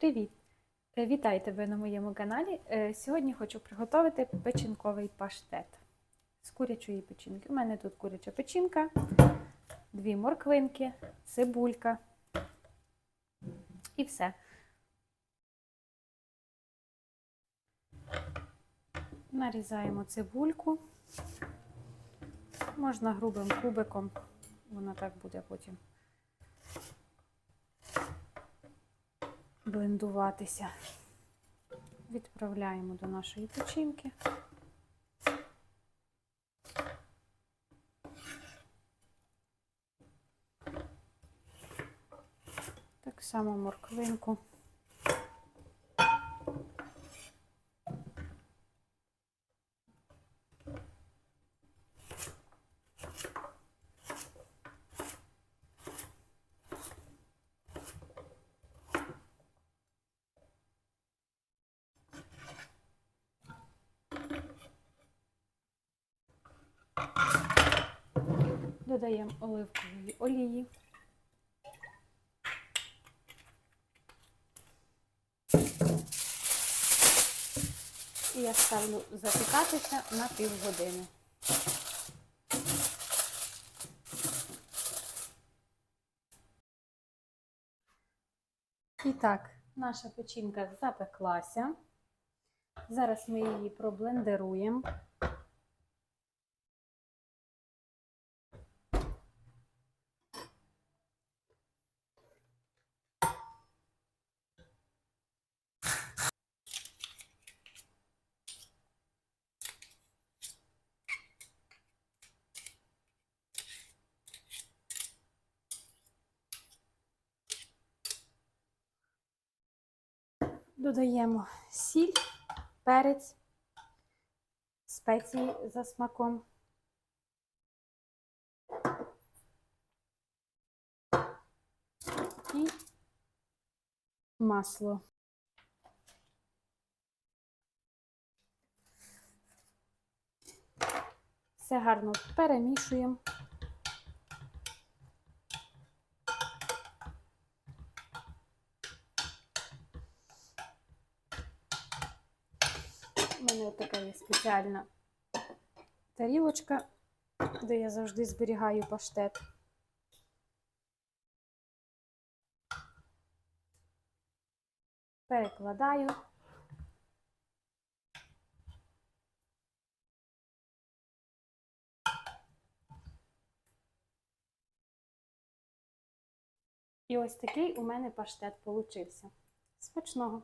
Привіт! Е, Вітаю тебе на моєму каналі. Е, Сьогодні хочу приготувати печінковий паштет з курячої печінки. У мене тут куряча печінка, дві морквинки, цибулька і все. Нарізаємо цибульку. Можна грубим кубиком, воно так буде потім блендуватися. Відправляємо до нашої печінки. Так само морквинку. Додаємо оливкової олії. І я ставлю запікатися на півгодини. І так, наша печінка запеклася. Зараз ми її проблендеруємо. Додаємо сіль, перець, спеції за смаком. І масло. Все гарно перемішуємо. У мене така є спеціальна тарілочка, де я завжди зберігаю паштет. Перекладаю. І ось такий у мене паштет получився. Смачного!